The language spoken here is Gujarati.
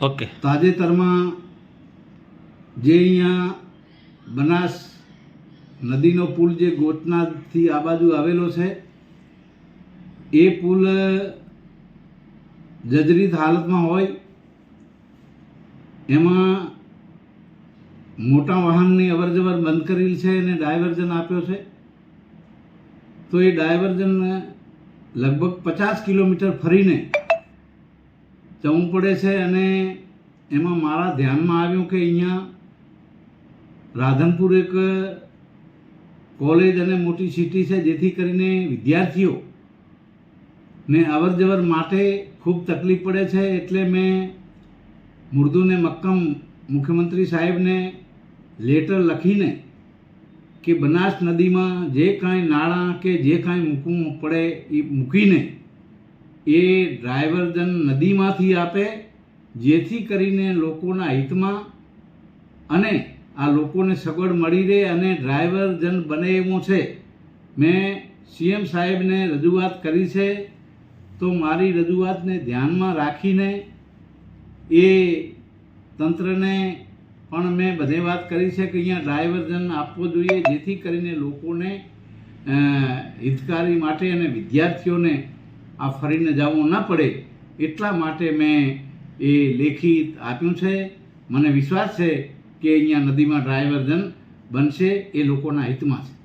ઓકે. તાજેતરમાં જે અહીંયા બનાસ નદીનો પુલ જે ગોતનાથી આ બાજુ આવેલો છે, એ પુલ જજરીત હાલતમાં હોય, એમાં મોટા વાહનની અવરજવર બંધ કરેલ છે અને ડાયવર્ઝન આપ્યો છે. તો એ ડાયવર્ઝન લગભગ પચાસ કિલોમીટર ફરીને જવું પડે છે અને એમાં મારા ધ્યાનમાં આવ્યું કે અહીંયા રાધનપુર એક કોલેજ અને મોટી સિટી છે, જેથી કરીને વિદ્યાર્થીઓ ને અવર જવર માટે ખૂબ તકલીફ પડે છે. એટલે મેં મુર્દુને મક્કમ મુખ્યમંત્રી સાહેબને લેટર લખીને કે બનાસ નદીમાં જે કાંઈ નાણાં કે જે કાંઈ મૂકવું પડે એ મૂકીને એ ડ્રાઈવરજન નદીમાંથી આપે, જેથી કરીને લોકોના હિતમાં અને આ લોકોને સગવડ મળી રહે અને ડ્રાઈવરજન બને એવું છે. મેં સીએમ સાહેબને રજૂઆત કરી છે. તો મારી રજૂઆતને ધ્યાનમાં રાખીને એ તંત્રને પણ મેં બધે વાત કરી છે કે અહીંયા ડ્રાઈવરજન આપવો જોઈએ, જેથી કરીને લોકોને હિતકારી માટે અને વિદ્યાર્થીઓને આ ફરીને જવું ન પડે એટલા માટે મેં એ લેખિત આપ્યું છે. મને વિશ્વાસ છે કે અહીંયા નદીમાં ડ્રાઈવરજન બનશે એ લોકોના હિતમાં છે.